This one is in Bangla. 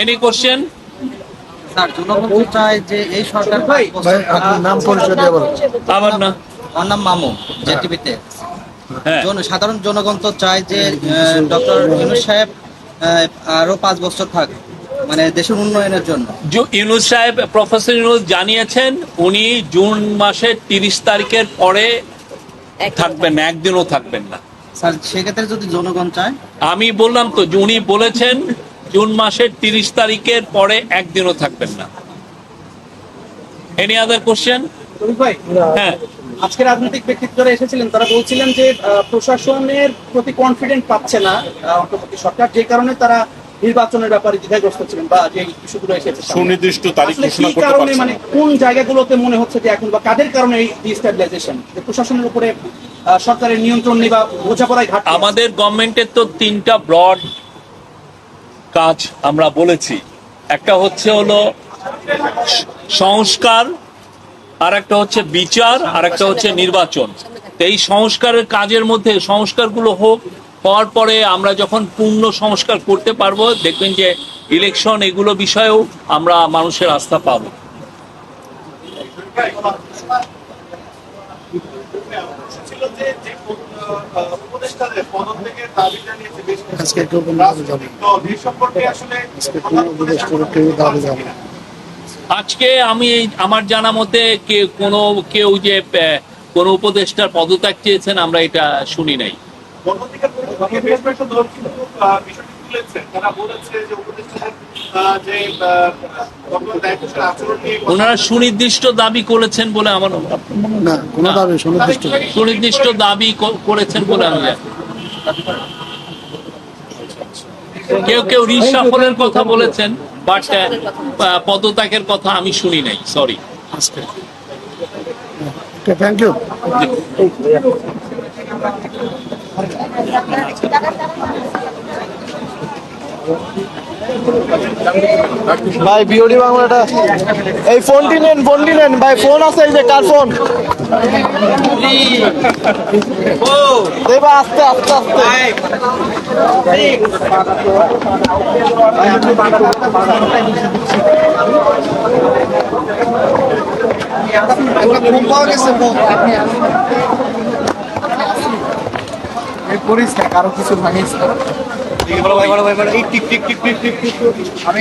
এনি কোশ্চেন স্যার জনগণ চায় যে এই সরকার ভাই আপনার নাম পরিচয় দিয়ে বলুন। আবার না। আমার নাম মামু জেটিভিতে। হ্যাঁ। সাধারণ জনগণ তো চায় যে ডক্টর ইউনুস সাহেব আরও পাঁচ বছর থাক মানে দেশের উন্নয়নের জন্য। ইউনুস সাহেব প্রফেসর ইউনুস জানিয়েছেন উনি জুন মাসের তিরিশ তারিখের পরে থাকবেন একদিনও থাকবেন না। স্যার সেক্ষেত্রে যদি জনগণ চায়? আমি বললাম তো উনি বলেছেন জুন মাসের তিরিশ তারিখের পরে একদিনও থাকবেন না। এনি আদার কোশ্চেন হ্যাঁ। আজকে রাজনৈতিক ব্যক্তিত্বরা এসেছিলেন তারা বলছিলেন যে প্রশাসনের প্রতি কনফিডেন্ট পাচ্ছে না অন্তর্বর্তী সরকার যে কারণে তারা নির্বাচনের ব্যাপারে দ্বিধাগ্রস্ত ছিলেন বা যে ইস্যুগুলো এসেছে সুনির্দিষ্ট তারিখ ঘোষণা করতে কারণে পারছে মানে কোন জায়গাগুলোতে মনে হচ্ছে যে এখন বা কাদের কারণে এই ডিস্টেবিলাইজেশন যে প্রশাসনের উপরে আহ, সরকারের নিয়ন্ত্রণ নেই বা বোঝাপড়ায় ঘাটতি আমাদের গভর্নমেন্টের তো তিনটা ব্রড কাজ আমরা বলেছি। একটা হচ্ছে হলো সংস্কার আর একটা হচ্ছে বিচার আর একটা হচ্ছে নির্বাচন। এই সংস্কারের কাজের মধ্যে সংস্কারগুলো হোক, হওয়ার পরে আমরা যখন পূর্ণ সংস্কার করতে পারব, দেখবেন যে ইলেকশন এগুলো বিষয়েও আমরা মানুষের আস্থা পাবো। পদত্যাগের দাবি জানিয়েছে বেশ আজকে কেউ কোনো দাবি দল। এই সম্পর্কে আসলে আজকে কোনো উপদেষ্টার কেউ দাবি যাবে আজকে আমি আমার জানা মতে কে কোনো কেউ যে কোনো উপদেষ্টার পদত্যাগ চেয়েছেন আমরা এটা শুনি নাই। ওনারা সুনির্দিষ্ট দাবি করেছেন বলে আমার না কোনো দাবি সুনির্দিষ্ট সুনির্দিষ্ট দাবি করেছেন বলে আমি জানি। কেউ কেউ রিসাফলের কথা বলেছেন বাট পদত্যাগের কথা আমি শুনি নাই sorry thank you thank you ভাই বিওডি বাংলাটা। এই ফোনটি নেন ফোনটি নেন। ভাই, ফোন আছে এই যে, কার ফোন? দেবা আস্তে আস্তে আস্তে। করিস না কারও কিছু ভাঙিস না। আমি